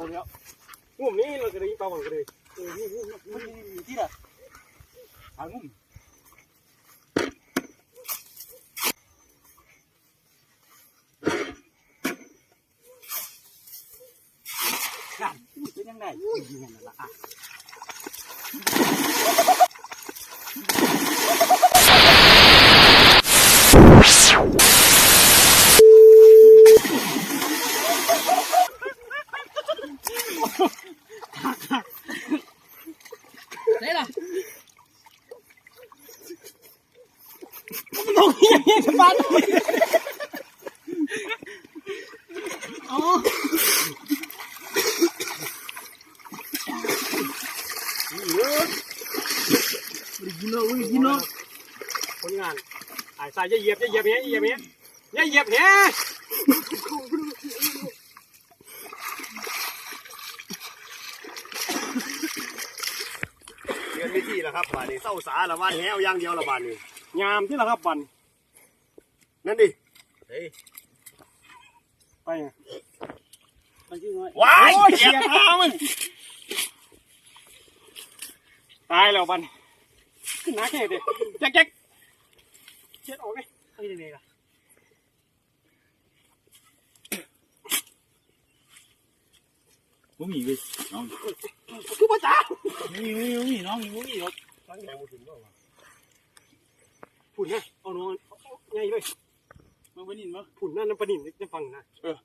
เอาแล้วงุ่มนี้เราจะได้ยินเปล่าก่อนก็เลยเออนี่นี่มันมีที่ะหางุ่มนั่นเป็นยังไงอุ้ยเงินละอะ ไหนล่ะตรงนี้อย่างนี้จะบ้านอ๋อเยอะกินเนาะอุ้ยกินเนาะคนงานไอ้สายจะเหยียบจะเหยียบเนี้ยเหยียบเนี้ยอย่าเหยียบเนี้ยเรียนวิธีแล้วครับบานนี้เศร้าสาละวันแหวอย่างเดียวละบานนี้ยามที่ละครับบันนั่นดิเฮ้ยไปไงมันชื่อน้อยว้ายเสียขามันตายแล้วบันขึ้นหนาแค่เด็กแจ๊กแจ๊กเช็ดออกไหมเฮ้ยเด็กๆอะบ่มีเว้ยน้องคือพ่อจ๋า มีมีมีน้องมีมีรถตั้งแรงมาถึงแล้วะผุ่นนะเอาน้องเอาเอาไงเลยมันปนินมั้งผุ่นนั่นน้ำปลานิ่มจะฟังนะเออ